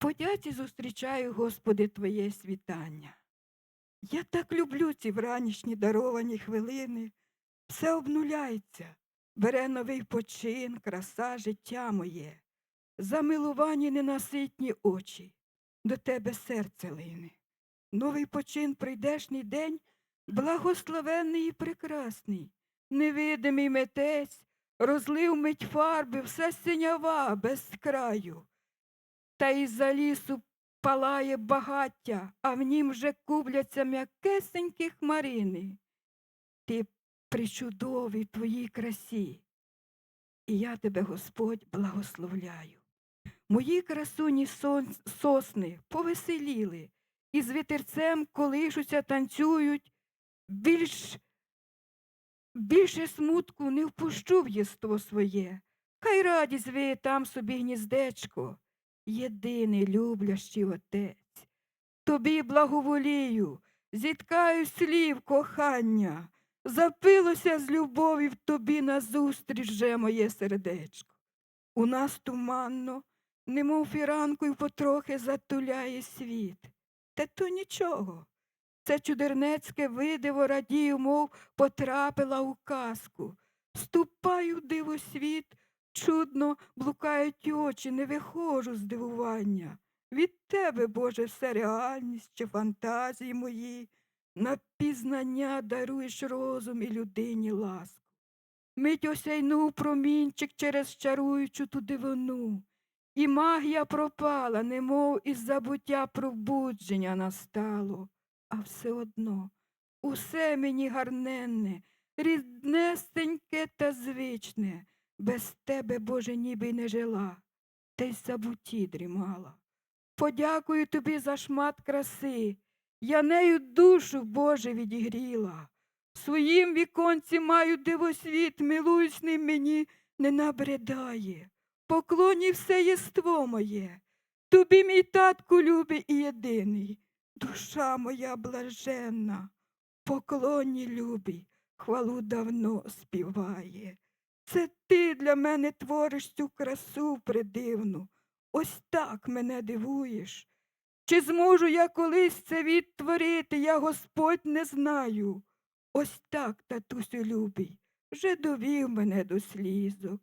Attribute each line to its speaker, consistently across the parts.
Speaker 1: подяці зустрічаю, Господи, Твоє світання. Я так люблю ці вранішні даровані хвилини. Все обнуляється, бере новий почин, краса життя моє. Замилувані ненаситні очі, до тебе серце лине. Новий почин прийдешній день, благословенний і прекрасний, невидимий метець, розлив мить фарби, все синява без краю. Та із-за лісу палає багаття, а в нім вже кубляться м'якесенькі хмарини. Ти причудовий в твоїй красі, і я тебе, Господь, благословляю. Мої красуні сосни повеселіли, і з вітерцем колишуться, танцюють. Більш, більше смутку не впущу в єство своє. Хай радість виє там собі гніздечко, єдиний люблящий отець. Тобі благоволію, зіткаю слів кохання, запилося з любові в тобі назустріч же моє сердечко. У нас туманно, немов фіранкою потрохи затуляє світ. Та то нічого. Це чудернецьке видиво радію, мов потрапила у казку. Ступаю в дивосвіт, чудно блукають очі, не виходжу з дивування. Від тебе, Боже, все реальність чи фантазії мої, на пізнання даруєш розум і людині ласку. Мить осяйнув промінчик через чаруючу ту дивину, і магія пропала, немов із забуття пробудження настало, а все одно усе мені гарненне, ріднесеньке та звичне, без тебе, Боже, ніби й не жила, та й в забутті дрімала. Подякую тобі за шмат краси, я нею душу, Боже, відігріла. Своїм віконці маю дивосвіт, милуюсь ним мені не набридає. Поклоні все єство моє, тобі, мій татку, любий і єдиний, душа моя блаженна, поклоні любий, хвалу давно співає. Це ти для мене твориш цю красу придивну, ось так мене дивуєш. Чи зможу я колись це відтворити, я Господь не знаю. Ось так, татусю любий, вже довів мене до слізок.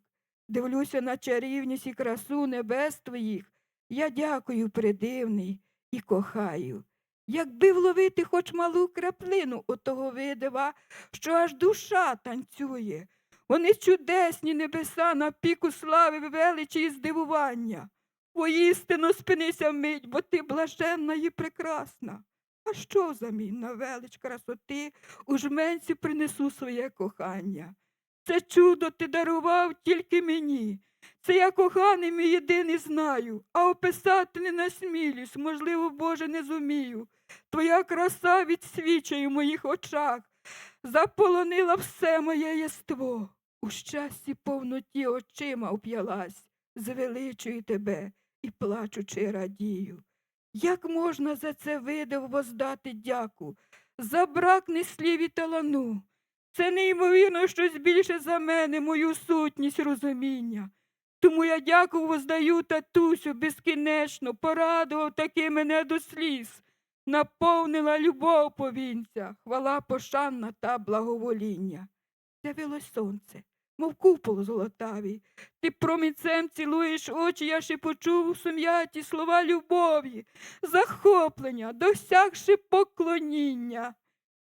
Speaker 1: Дивлюся на чарівність і красу небес твоїх. Я дякую, придивний, і кохаю. Якби вловити хоч малу краплину отого видива, що аж душа танцює. Вони чудесні небеса на піку слави, величі і здивування. Воістину спинися вмить, бо ти блаженна і прекрасна. А що взамін на велич красоти у жменці принесу своє кохання? Це чудо ти дарував тільки мені. Це я коханий мій єдиний знаю, а описати не насмілюсь, можливо, Боже, не зумію. Твоя краса відсвічує в моїх очах, заполонила все моє єство. У щасті повноті очима уп'ялась, звеличую тебе і плачучи радію. Як можна за це видав воздати дяку, за брак не слів і талану? Це неймовірно щось більше за мене, мою сутність розуміння. Тому я дяку воздаю татусю безкінечно, порадував таки мене до сліз, наповнила любов повінця, хвала пошанна та благовоління. З'явилось сонце, мов купол золотавий. Ти промінцем цілуєш очі, я ще почув у сум'яті слова любові, захоплення, досягши поклоніння.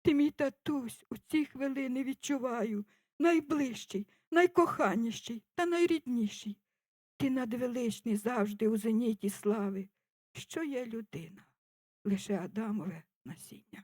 Speaker 1: Ти, мій татусь, у ці хвилини відчуваю найближчий, найкоханіший та найрідніший. Ти надвеличний завжди у зеніті слави. Що є людина? Лише Адамове насіння.